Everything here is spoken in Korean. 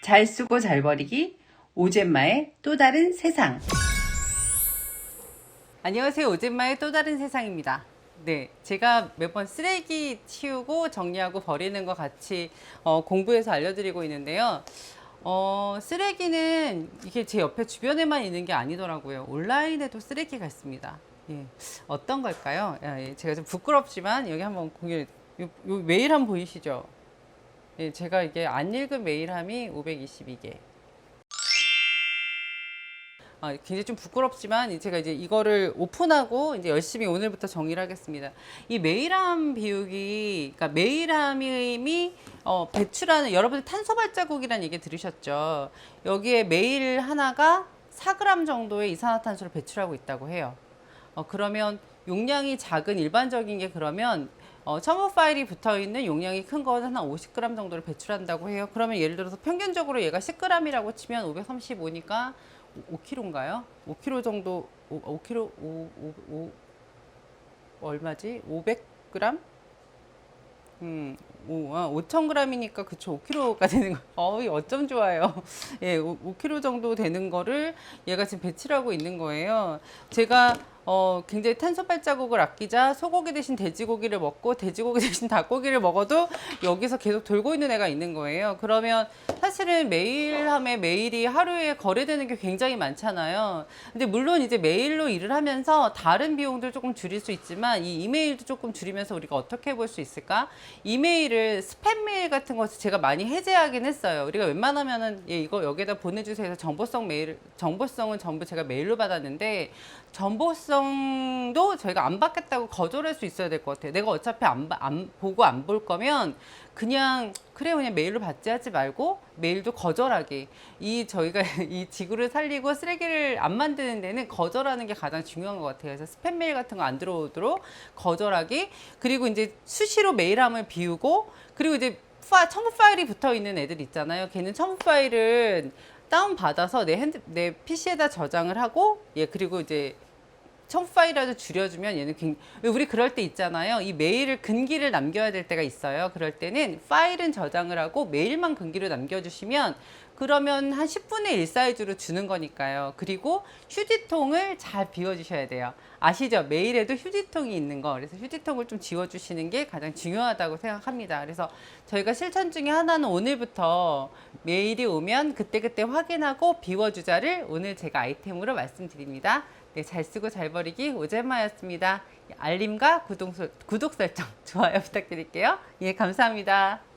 잘 쓰고 잘 버리기 오젠마의 또 다른 세상. 안녕하세요. 오젠마의 또 다른 세상입니다. 네, 제가 매번 쓰레기 치우고 정리하고 버리는 거 같이 어, 공부해서 알려드리고 있는데요. 어, 쓰레기는 이게 제 옆에 주변에만 있는 게 아니더라고요. 온라인에도 쓰레기가 있습니다. 예, 어떤 걸까요? 야, 예, 제가 좀 부끄럽지만 여기 한번 공유, 요, 요 메일 한번 보이시죠? 예, 제가 이게 안 읽은 메일함이 522개. 아, 굉장히 좀 부끄럽지만 제가 이제 이거를 오픈하고 이제 열심히 오늘부터 정리를 하겠습니다. 이 메일함 비우기, 그러니까 메일함이 어, 배출하는 여러분 탄소 발자국이라는 얘기 들으셨죠? 여기에 메일 하나가 4g 정도의 이산화탄소를 배출하고 있다고 해요. 어, 그러면 용량이 작은 일반적인 게 그러면 어, 첨부 파일이 붙어 있는 용량이 큰 거는 한 50g 정도를 배출한다고 해요. 그러면 예를 들어서 평균적으로 얘가 10g이라고 치면 535니까 5kg인가요? 5kg 정도 5, 5kg 5, 5, 5 얼마지? 500g? 음, 오, 아, 5,000g이니까 그쵸 5kg가 되는 거. 어이 어쩜 좋아요. 예, 5, 5kg 정도 되는 거를 얘가 지금 배출하고 있는 거예요. 제가 어, 굉장히 탄소 발자국을 아끼자 소고기 대신 돼지고기를 먹고 돼지고기 대신 닭고기를 먹어도 여기서 계속 돌고 있는 애가 있는 거예요. 그러면 사실은 매일 함에 메일이 하루에 거래되는 게 굉장히 많잖아요. 근데 물론 이제 메일로 일을 하면서 다른 비용들 조금 줄일 수 있지만 이 이메일도 조금 줄이면서 우리가 어떻게 해볼 수 있을까? 이메일을 스팸 메일 같은 것을 제가 많이 해제하긴 했어요. 우리가 웬만하면은 예, 이거 여기다 보내주세요 해서 정보성 메일, 정보성은 전부 제가 메일로 받았는데 정보성 도 저희가 안 받겠다고 거절할 수 있어야 될 것 같아요. 내가 어차피 안, 봐- 안 보고 안 볼 거면 그냥 그래 그냥 메일로 받지 하지 말고 메일도 거절하기. 이 저희가 이 지구를 살리고 쓰레기를 안 만드는 데는 거절하는 게 가장 중요한 것 같아요. 그래서 스팸 메일 같은 거 안 들어오도록 거절하기. 그리고 이제 수시로 메일함을 비우고 그리고 이제 파, 첨부 파일이 붙어 있는 애들 있잖아요. 걔는 첨부 파일은 다운 받아서 내 핸드 내 PC에다 저장을 하고 예 그리고 이제 첨부 파일이라도 줄여주면 얘는 굉- 우리 그럴 때 있잖아요. 이 메일을 근기를 남겨야 될 때가 있어요. 그럴 때는 파일은 저장을 하고 메일만 근기로 남겨주시면 그러면 한 10분의 1 사이즈로 주는 거니까요. 그리고 휴지통을 잘 비워주셔야 돼요. 아시죠? 메일에도 휴지통이 있는 거. 그래서 휴지통을 좀 지워주시는 게 가장 중요하다고 생각합니다. 그래서 저희가 실천 중에 하나는 오늘부터 메일이 오면 그때그때 확인하고 비워주자를 오늘 제가 아이템으로 말씀드립니다. 네, 잘 쓰고 잘 버리기 오젠마였습니다. 알림과 구독, 소- 구독 설정, 좋아요 부탁드릴게요. 예, 감사합니다.